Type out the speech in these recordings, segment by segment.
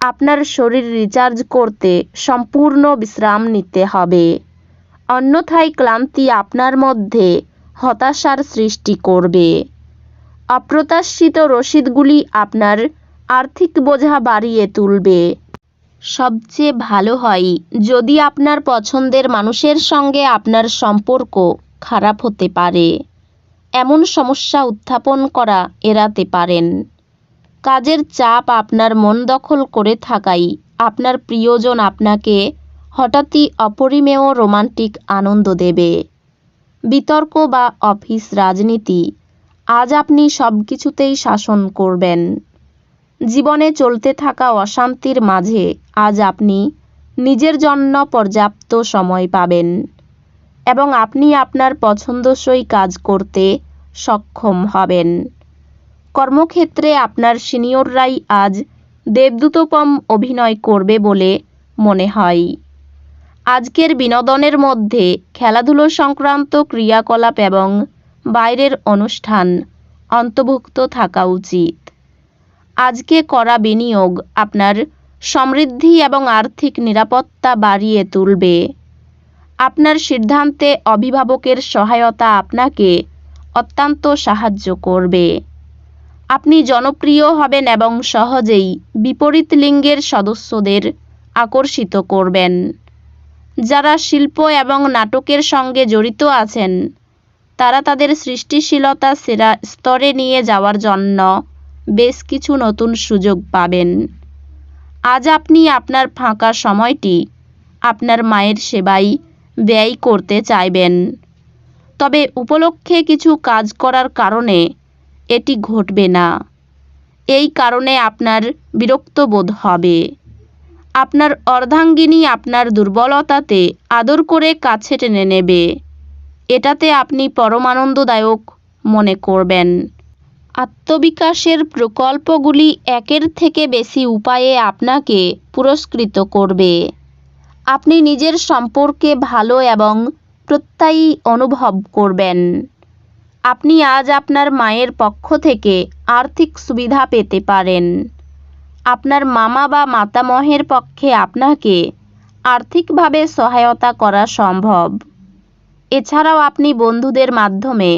আপনার শরীর রিচার্জ করতে সম্পূর্ণ বিশ্রাম নিতে হবে। অন্যথায় ক্লান্তি আপনার মধ্যে হতাশার সৃষ্টি করবে। অপ্রত্যাশিত রসিদগুলি আপনার আর্থিক বোঝা বাড়িয়ে তুলবে। সবচেয়ে ভালো হয় যদি আপনার পছন্দের মানুষের সঙ্গে আপনার সম্পর্ক খারাপ হতে পারে। এমন সমস্যা উত্থাপন করা এড়াতে পারেন। কাজের চাপ আপনার মন দখল করে থাকাই। আপনার প্রিয়জন আপনাকে হঠাৎই অপরিমেয় রোমান্টিক আনন্দ দেবে। বিতর্ক বা অফিস রাজনীতি, আজ আপনি সব কিছুতেই শাসন করবেন। জীবনে চলতে থাকা অশান্তির মাঝে আজ আপনি নিজের জন্য পর্যাপ্ত সময় পাবেন এবং আপনি আপনার পছন্দসই কাজ করতে সক্ষম হবেন। কর্মক্ষেত্রে আপনার সিনিয়ররাই আজ দেবদূতপম অভিনয় করবে বলে মনে হয়। আজকের বিনোদনের মধ্যে খেলাধুলো সংক্রান্ত ক্রিয়াকলাপ এবং বাইরের অনুষ্ঠান অন্তর্ভুক্ত থাকা উচিত। আজকে করা বিনিয়োগ আপনার সমৃদ্ধি এবং আর্থিক নিরাপত্তা বাড়িয়ে তুলবে। আপনার সিদ্ধান্তে অভিভাবকের সহায়তা আপনাকে অত্যন্ত সাহায্য করবে। আপনি জনপ্রিয় হবেন এবং সহজেই বিপরীত লিঙ্গের সদস্যদের আকর্ষিত করবেন। যারা শিল্প এবং নাটকের সঙ্গে জড়িত আছেন, তারা তাদের সৃষ্টিশীলতা সেরা স্তরে নিয়ে যাওয়ার জন্য বেশ কিছু নতুন সুযোগ পাবেন। আজ আপনি আপনার ফাঁকা সময়টি আপনার মায়ের সেবায় ব্যয় করতে চাইবেন। তবে উপলক্ষে কিছু কাজ করার কারণে এটি ঘটবে না। এই কারণে আপনার বিরক্ত বোধ হবে। আপনার অর্ধাঙ্গিনী আপনার দুর্বলতাতে আদর করে কাছে টেনে নেবে। এটাতে আপনি পরমানন্দদায়ক মনে করবেন। আত্মবিকাশের প্রকল্পগুলি একের থেকে বেশি উপায়ে আপনাকে পুরস্কৃত করবে। আপনি নিজের সম্পর্কে ভালো এবং প্রত্যয়ী অনুভব করবেন। আপনি আজ আপনার মায়ের পক্ষ থেকে আর্থিক সুবিধা পেতে পারেন। আপনার মামা বা মাতামহের পক্ষে আপনাকে আর্থিকভাবে সহায়তা করা সম্ভব। এছাড়াও আপনি বন্ধুদের মাধ্যমে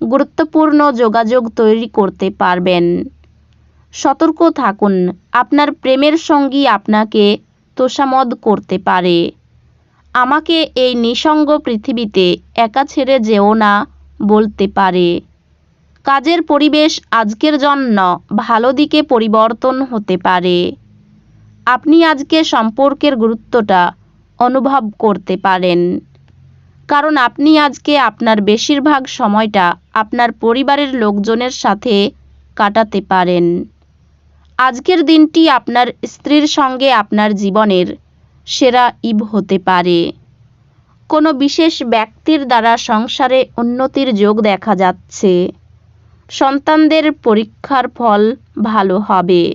গুরুত্বপূর্ণ যোগাযোগ তৈরি করতে পারবেন। সতর্ক থাকুন, আপনার প্রেমের সঙ্গী আপনাকে তোষামদ করতে পারে। আমাকে এই নিসঙ্গ পৃথিবীতে একা ছেড়ে যেও না। বলতে পারে। কাজের পরিবেশ আজকের জন্য ভালো দিকে পরিবর্তন হতে পারে। আপনি আজকে সম্পর্কের গুরুত্বটা অনুভব করতে পারেন। কারণ আপনি আজকে আপনার বেশিরভাগ সময়টা আপনার পরিবারের লোকজনের সাথে কাটাতে পারেন। আজকের দিনটি আপনার স্ত্রীর সঙ্গে আপনার জীবনের সেরা ইভ হতে পারে। কোনো বিশেষ ব্যক্তির দ্বারা সংসারে উন্নতির যোগ দেখা যাচ্ছে। সন্তানদের পরীক্ষার ফল ভালো হবে।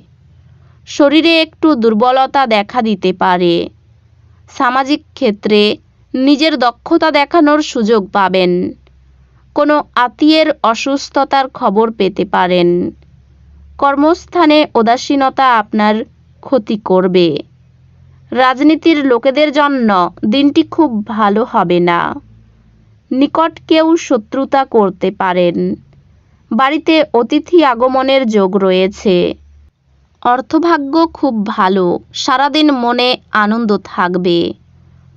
শরীরে একটু দুর্বলতা দেখা দিতে পারে। সামাজিক ক্ষেত্রে নিজের দক্ষতা দেখানোর সুযোগ পাবেন। কোনো আত্মীয়ের অসুস্থতার খবর পেতে পারেন। কর্মস্থানে উদাসীনতা আপনার ক্ষতি করবে। রাজনীতির লোকেদের জন্য দিনটি খুব ভালো হবে না। নিকট কেউ শত্রুতা করতে পারেন। বাড়িতে অতিথি আগমনের যোগ রয়েছে। অর্থভাগ্য খুব ভালো, সারাদিন মনে আনন্দ থাকবে।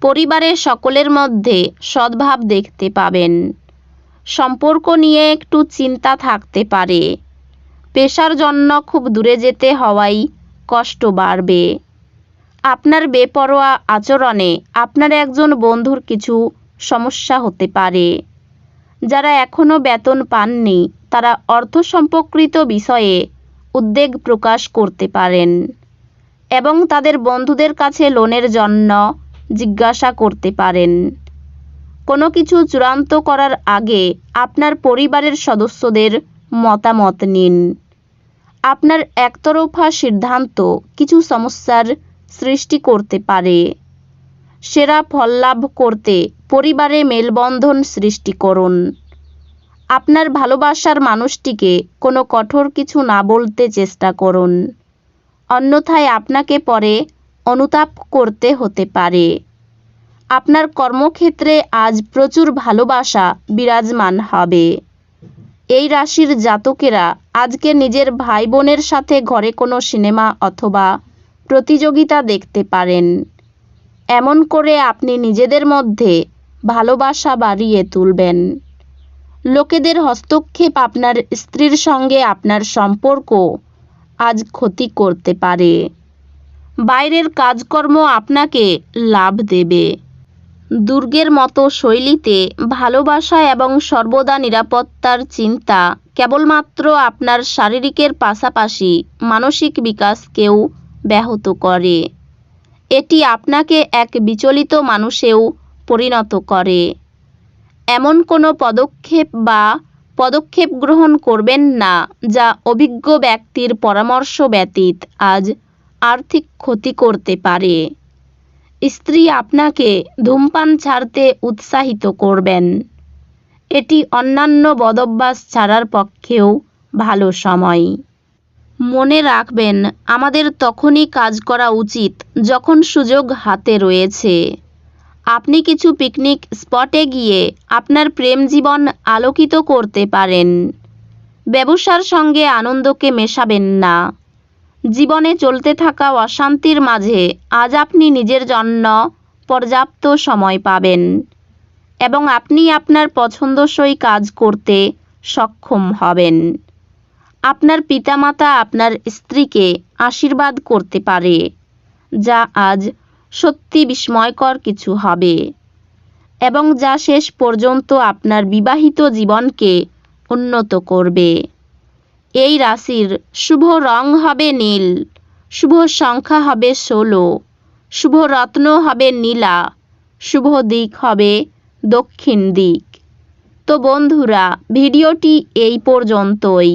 পরিবারের সকলের মধ্যে সদ্ভাব দেখতে পাবেন। সম্পর্ক নিয়ে একটু চিন্তা থাকতে পারে। পেশার জন্য খুব দূরে যেতে হওয়াই কষ্ট বাড়বে। আপনার বেপরোয়া আচরণে আপনার একজন বন্ধুর কিছু সমস্যা হতে পারে। যারা এখনও বেতন পাননি, তারা অর্থ সম্পর্কিত বিষয়ে উদ্বেগ প্রকাশ করতে পারেন এবং তাদের বন্ধুদের কাছে লোনের জন্য জিজ্ঞাসা করতে পারেন। কোনো কিছু চূড়ান্ত করার আগে আপনার পরিবারের সদস্যদের মতামত নিন। আপনার একতরফা সিদ্ধান্ত কিছু সমস্যার সৃষ্টি করতে পারে। সেরা ফল লাভ করতে পরিবারে মেলবন্ধন সৃষ্টি করুন। আপনার ভালোবাসার মানুষটিকে কোনো কঠোর কিছু না বলতে চেষ্টা করুন। অন্যথায় আপনাকে পরে অনুতাপ করতে হতে পারে। আপনার কর্মক্ষেত্রে আজ প্রচুর ভালোবাসা বিরাজমান হবে। এই রাশির জাতকেরা আজকে নিজের ভাই বোনের সাথে ঘরে কোনো সিনেমা অথবা প্রতিযোগিতা দেখতে পারেন। এমন করে আপনি নিজেদের মধ্যে ভালোবাসা বাড়িয়ে তুলবেন। লোকেদের হস্তক্ষেপ আপনার স্ত্রীর সঙ্গে আপনার সম্পর্ক আজ ক্ষতি করতে পারে। বাইরের কাজকর্ম আপনাকে লাভ দেবে। দুর্গের মতো শৈলীতে ভালোবাসা এবং সর্বদা নিরাপত্তার চিন্তা কেবলমাত্র আপনার শারীরিকের পাশাপাশি মানসিক বিকাশকেও ব্যাহত করে। এটি আপনাকে এক বিচলিত মানুষেও পরিণত করে। এমন কোনো পদক্ষেপ বা পদক্ষেপ গ্রহণ করবেন না, যা অভিজ্ঞ ব্যক্তির পরামর্শ ব্যতীত আজ আর্থিক ক্ষতি করতে পারে। স্ত্রী আপনাকে ধূমপান ছাড়তে উৎসাহিত করবেন। এটি অন্যান্য বদভ্যাস ছাড়ার পক্ষেও ভালো সময়। মনে রাখবেন, আমাদের তখনই কাজ করা উচিত যখন সুযোগ হাতে রয়েছে। আপনি কিছু পিকনিক স্পটে গিয়ে আপনার প্রেম জীবন আলোকিত করতে পারেন। ব্যবসার সঙ্গে আনন্দকে মেশাবেন না। জীবনে চলতে থাকা অশান্তির মাঝে আজ আপনি নিজের জন্য পর্যাপ্ত সময় পাবেন এবং আপনি আপনার পছন্দসই কাজ করতে সক্ষম হবেন। আপনার পিতামাতা আপনার স্ত্রীকে আশীর্বাদ করতে পারে, যা আজ সত্যি বিস্ময়কর কিছু হবে এবং যা শেষ পর্যন্ত আপনার বিবাহিত জীবনকে উন্নত করবে। এই রাশির শুভ রং হবে নীল, শুভ সংখ্যা হবে ষোলো, শুভ রত্ন হবে নীলা, শুভ দিক হবে দক্ষিণ দিক। তো বন্ধুরা, ভিডিওটি এই পর্যন্তই।